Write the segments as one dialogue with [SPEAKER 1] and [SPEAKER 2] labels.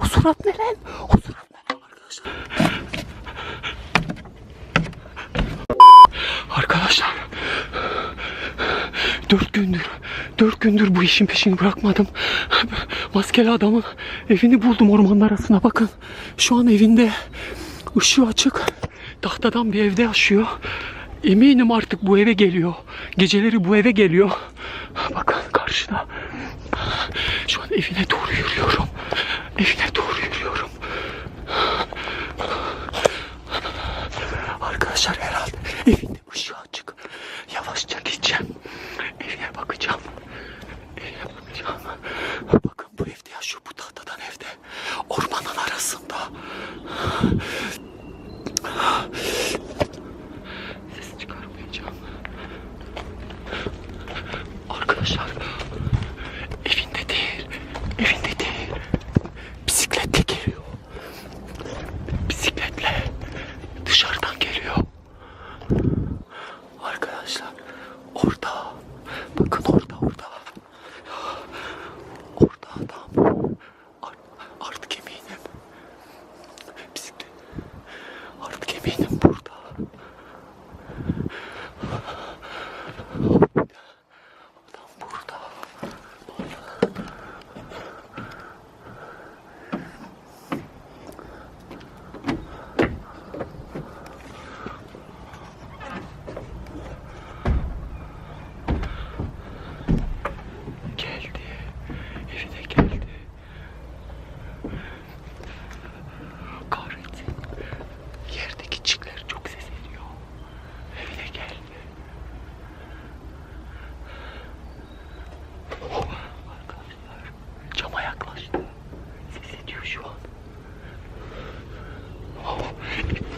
[SPEAKER 1] O surat ne lan? O surat ne lan arkadaşlar? Arkadaşlar dört gündür dört gündür bu işin peşini bırakmadım. Maskeli adamın evini buldum ormanın arasına bakın. Şu an evinde ışığı açık. Tahtadan bir evde yaşıyor. Eminim artık bu eve geliyor. Geceleri bu eve geliyor. Bakın karşıda. Şu an evine doğru yürüyorum. Evine doğru yürüyorum. Arkadaşlar herhalde evinde ışığı açık. Yavaşça gideceğim. Evine bakacağım. Evine bakacağım. Bakın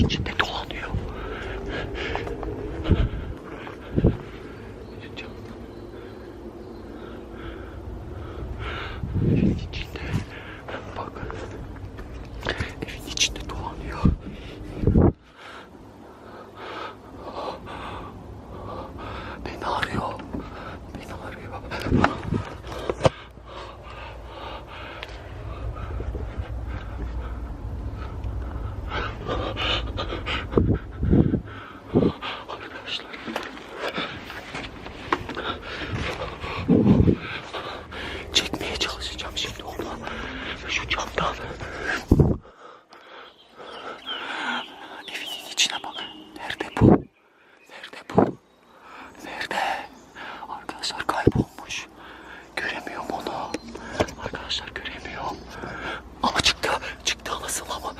[SPEAKER 1] 一点と。Şimdi onu. Şu camdan. Evinin içine bak. Nerede bu? Nerede bu? Nerede? Arkadaşlar kaybolmuş. Göremiyorum onu. Arkadaşlar göremiyorum. Ama çıktı. Çıktı anasını ama.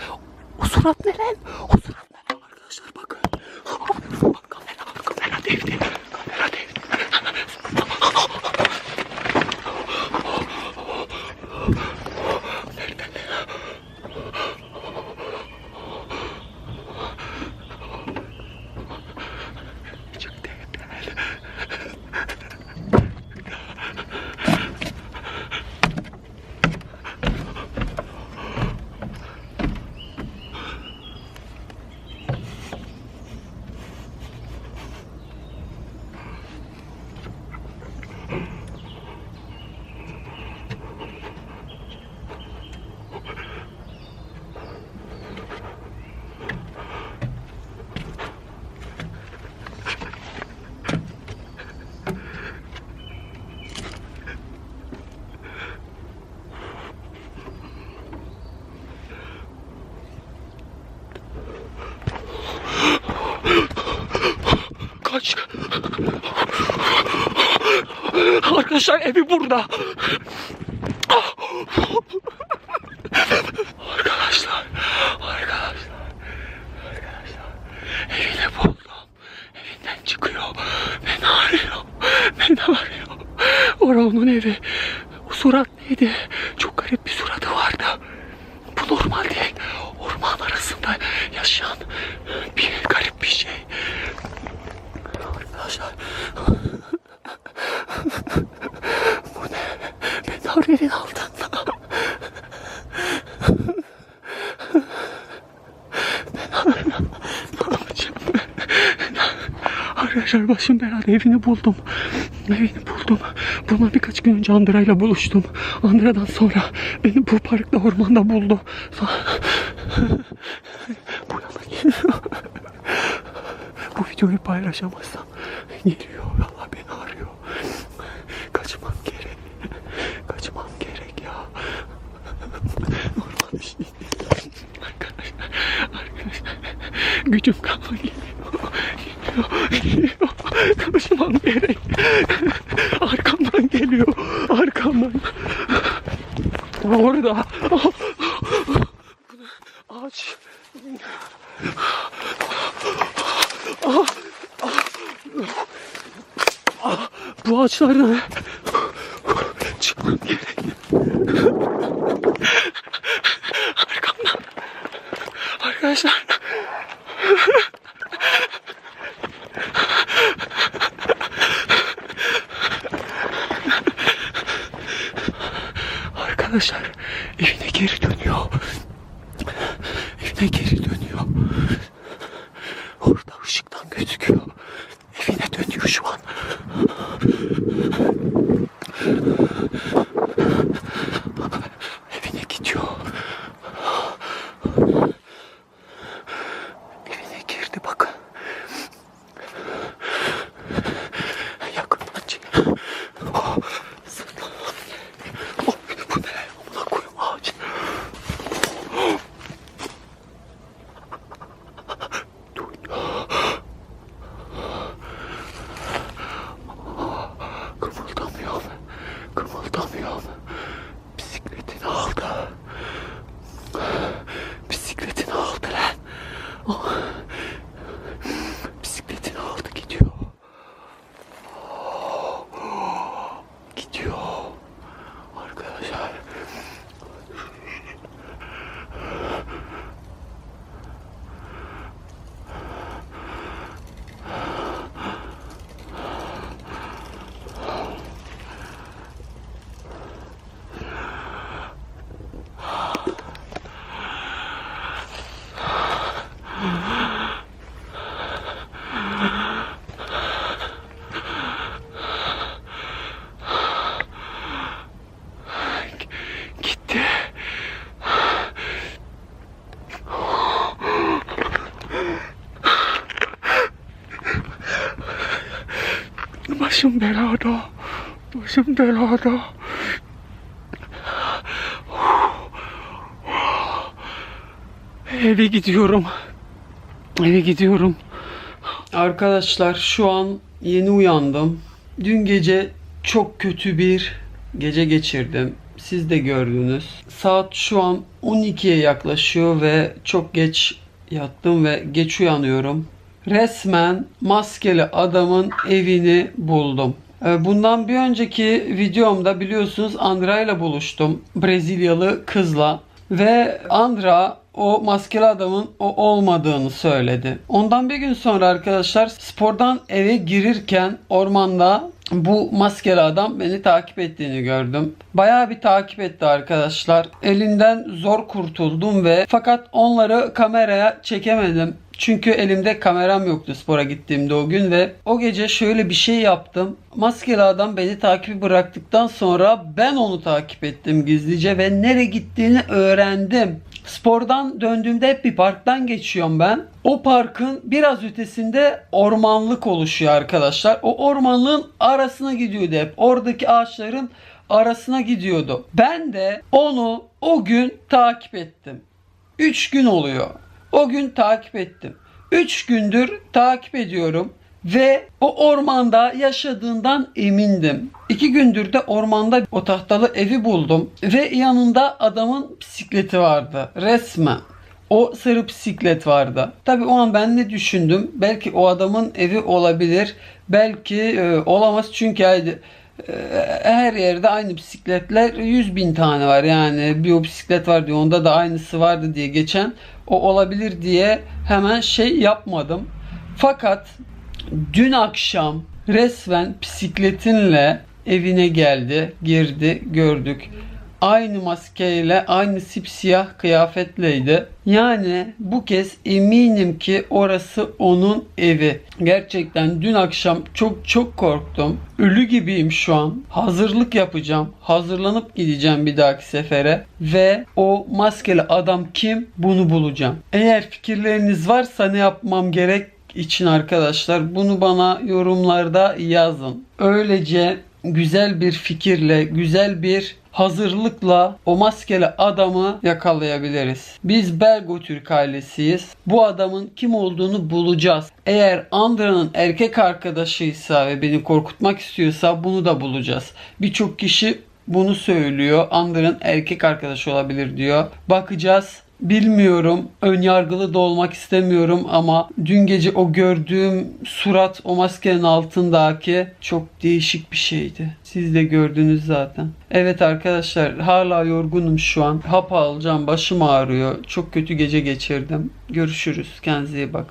[SPEAKER 1] O surat ne lan? O surat ne lan? Arkadaşlar bakın. Bak kamera, kamera devdi. Kamera devdi. Nerede? Çıktı evden. Kaç. Arkadaşlar evi burada. Arkadaşlar, arkadaşlar, arkadaşlar. Evini buldum. Evinden çıkıyor. Beni arıyor. Beni arıyor. Ora onun evi. O surat neydi? Çok garip bir suratı vardı. Bu normal değil. Orman arasında yaşayan bir garip bir şey. Arkadaşlar. Bu ne? Beni arıyor evin altında. Ben arıyor. Ne yapacağım ben? Arkadaşlar başım belada evini buldum. Evini buldum. Bundan birkaç gün önce Andıra'yla buluştum. Andıra'dan sonra beni bu parkta ormanda buldu. Bu yana geliyor. bu videoyu paylaşamazsam geliyor. Allah beni arıyor. Kaçmam gerek. Kaçmam gerek ya. Normal bir şey değil. Arkadaşlar, arkadaşlar. Gücüm kalma geliyor. Geliyor, geliyor. Kaçmam gerek. Arkamdan geliyor. Arkamdan. Orada. Ağaç. Bu ağaçlardan çıkmam gerek. Arkamdan. Arkadaşlar. Arkadaşlar Orada ışıktan gözüküyor. Başım belada. Başım belada. Eve gidiyorum. Eve gidiyorum.
[SPEAKER 2] Arkadaşlar şu an yeni uyandım. Dün gece çok kötü bir gece geçirdim. Siz de gördünüz. Saat şu an 12'ye yaklaşıyor ve çok geç yattım ve geç uyanıyorum. Resmen maskeli adamın evini buldum. Ee, Bundan bir önceki videomda biliyorsunuz Andra ile buluştum. Brezilyalı kızla. Ve Andra o maskeli adamın o olmadığını söyledi. Ondan bir gün sonra arkadaşlar spordan eve girirken ormanda bu maskeli adam beni takip ettiğini gördüm. Bayağı bir takip etti arkadaşlar. Elinden zor kurtuldum ve fakat onları kameraya çekemedim. Çünkü elimde kameram yoktu spora gittiğimde o gün ve o gece şöyle bir şey yaptım. Maskeli adam beni takibi bıraktıktan sonra ben onu takip ettim gizlice ve nereye gittiğini öğrendim. Spordan döndüğümde hep bir parktan geçiyorum ben. O parkın biraz ötesinde ormanlık oluşuyor arkadaşlar. O ormanlığın arasına gidiyordu hep. Oradaki ağaçların arasına gidiyordu. Ben de onu o gün takip ettim. 3 gün oluyor. O gün takip ettim. 3 gündür takip ediyorum ve o ormanda yaşadığından emindim. 2 gündür de ormanda o tahtalı evi buldum ve yanında adamın bisikleti vardı resmen. O sarı bisiklet vardı. Tabii o an ben ne düşündüm? Belki o adamın evi olabilir. Belki e, olamaz çünkü yani, e, her yerde aynı bisikletler 100 bin tane var. Yani bir o bisiklet var diyor. Onda da aynısı vardı diye geçen o olabilir diye hemen şey yapmadım. Fakat dün akşam resmen bisikletinle evine geldi, girdi, gördük. aynı maskeyle, aynı sipsiyah kıyafetleydi. Yani bu kez eminim ki orası onun evi. Gerçekten dün akşam çok çok korktum. Ölü gibiyim şu an. Hazırlık yapacağım. Hazırlanıp gideceğim bir dahaki sefere. Ve o maskeli adam kim bunu bulacağım. Eğer fikirleriniz varsa ne yapmam gerek için arkadaşlar bunu bana yorumlarda yazın. Öylece güzel bir fikirle, güzel bir hazırlıkla o maskeli adamı yakalayabiliriz. Biz Belgo Türk ailesiyiz. Bu adamın kim olduğunu bulacağız. Eğer Andra'nın erkek arkadaşıysa ve beni korkutmak istiyorsa bunu da bulacağız. Birçok kişi bunu söylüyor. Andra'nın erkek arkadaşı olabilir diyor. Bakacağız. Bilmiyorum. Ön yargılı da olmak istemiyorum ama dün gece o gördüğüm surat o maskenin altındaki çok değişik bir şeydi. Siz de gördünüz zaten. Evet arkadaşlar hala yorgunum şu an. Hap alacağım başım ağrıyor. Çok kötü gece geçirdim. Görüşürüz. Kendinize iyi bakın.